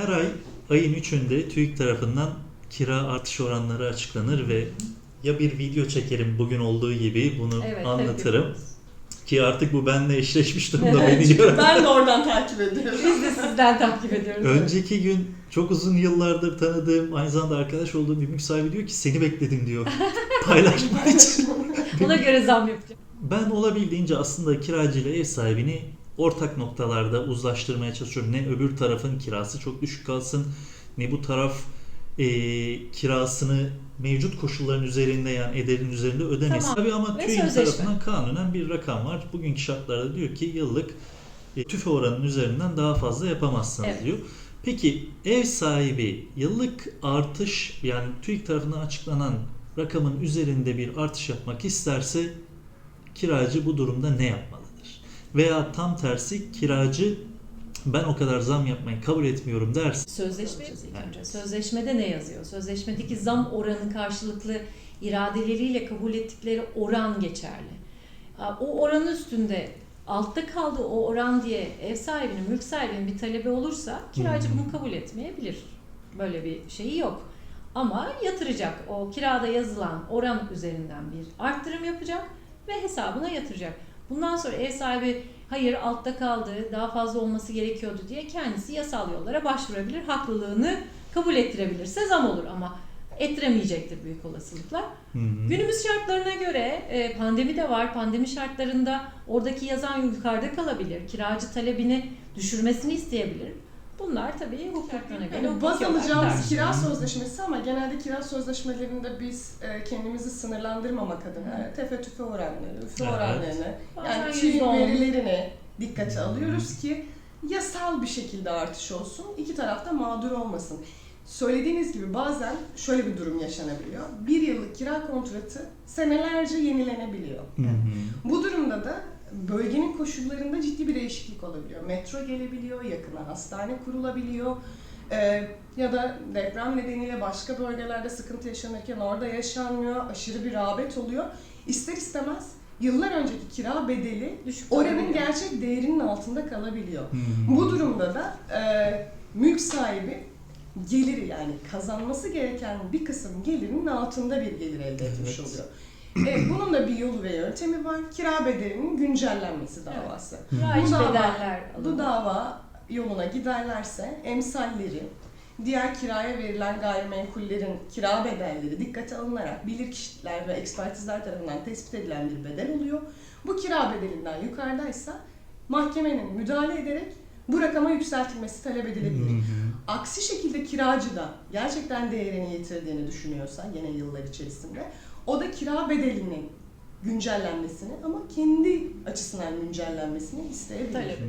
Her ay ayın 3'ünde TÜİK tarafından kira artış oranları açıklanır ve ya bir video çekerim bugün olduğu gibi bunu Evet, anlatırım. Ki artık bu benimle eşleşmiş durumda Evet, gören. ben de oradan takip ediyorum. Biz de sizden takip ediyoruz. Önceki gün çok uzun yıllardır tanıdığım, aynı zamanda arkadaş olduğum bir mülk sahibi diyor ki seni bekledim diyor. Paylaşmak için. Ona göre zam yapacağım. Ben olabildiğince aslında kiracı ile ev sahibini ortak noktalarda uzlaştırmaya çalışıyorum. Ne öbür tarafın kirası çok düşük kalsın, ne bu taraf e, kirasını mevcut koşulların üzerinde yani ederin üzerinde ödemesin. Tamam. Tabii ama TÜİK tarafından kanunen bir rakam var. Bugünkü şartlarda diyor ki yıllık e, tüfe oranının üzerinden daha fazla yapamazsınız Evet. diyor. Peki ev sahibi yıllık artış yani TÜİK tarafından açıklanan rakamın üzerinde bir artış yapmak isterse kiracı bu durumda ne yapmalıdır? Veya tam tersi kiracı ben o kadar zam yapmayı kabul etmiyorum derse Sözleşme önce. Sözleşmede ne yazıyor? Sözleşmedeki zam oranı karşılıklı iradeleriyle kabul ettikleri oran geçerli. O oranın üstünde altta kaldı o oran diye ev sahibinin, mülk sahibinin bir talebi olursa kiracı hı. bunu kabul etmeyebilir. Böyle bir şeyi yok. Ama yatıracak. O kirada yazılan oran üzerinden bir arttırım yapacak ve hesabına yatıracak. Bundan sonra ev sahibi hayır altta kaldı, daha fazla olması gerekiyordu diye kendisi yasal yollara başvurabilir. Haklılığını kabul ettirebilirse zam olur ama ettiremeyecektir büyük olasılıkla. Hı hı. Günümüz şartlarına göre e, pandemi de var. Pandemi şartlarında oradaki yazan yukarıda kalabilir. Kiracı talebini düşürmesini isteyebilir. Bunlar tabii hukuklarına göre Yani baz alacağımız kira sözleşmesi ama genelde kira sözleşmelerinde biz e, kendimizi sınırlandırmamak adına tefe tüfe oranları, üfe Evet. oranlarını yani TÜİK verilerini dikkate alıyoruz ki yasal bir şekilde artış olsun, iki tarafta mağdur olmasın. Söylediğiniz gibi bazen şöyle bir durum yaşanabiliyor. Bir yıllık kira kontratı senelerce yenilenebiliyor. Hı hı. Bu durumda da bölgenin koşullarında ciddi bir değişiklik olabiliyor. Metro gelebiliyor, yakına hastane kurulabiliyor. Ee, ya da deprem nedeniyle başka bölgelerde sıkıntı yaşanırken orada yaşanmıyor, aşırı bir rağbet oluyor. İster istemez yıllar önceki kira bedeli düşük oranın gerçek değerinin altında kalabiliyor. Hı. Bu durumda da e, mülk sahibi geliri yani kazanması gereken bir kısım gelirinin altında bir gelir elde etmiş Evet. oluyor. E, bunun da bir yolu ve yöntemi var. Kira bedelinin güncellenmesi davası. Raiç Bu dava- bedeller Bu dava yoluna giderlerse emsalleri, diğer kiraya verilen gayrimenkullerin kira bedelleri dikkate alınarak bilirkişiler ve ekspertizler tarafından tespit edilen bir bedel oluyor. Bu kira bedelinden yukarıdaysa mahkemenin müdahale ederek bu rakama yükseltilmesi talep edilebilir. Hı hı. Aksi şekilde kiracı da gerçekten değerini yitirdiğini düşünüyorsa yine yıllar içerisinde o da kira bedelinin güncellenmesini ama kendi açısından güncellenmesini isteyebilir. Talep. Hı.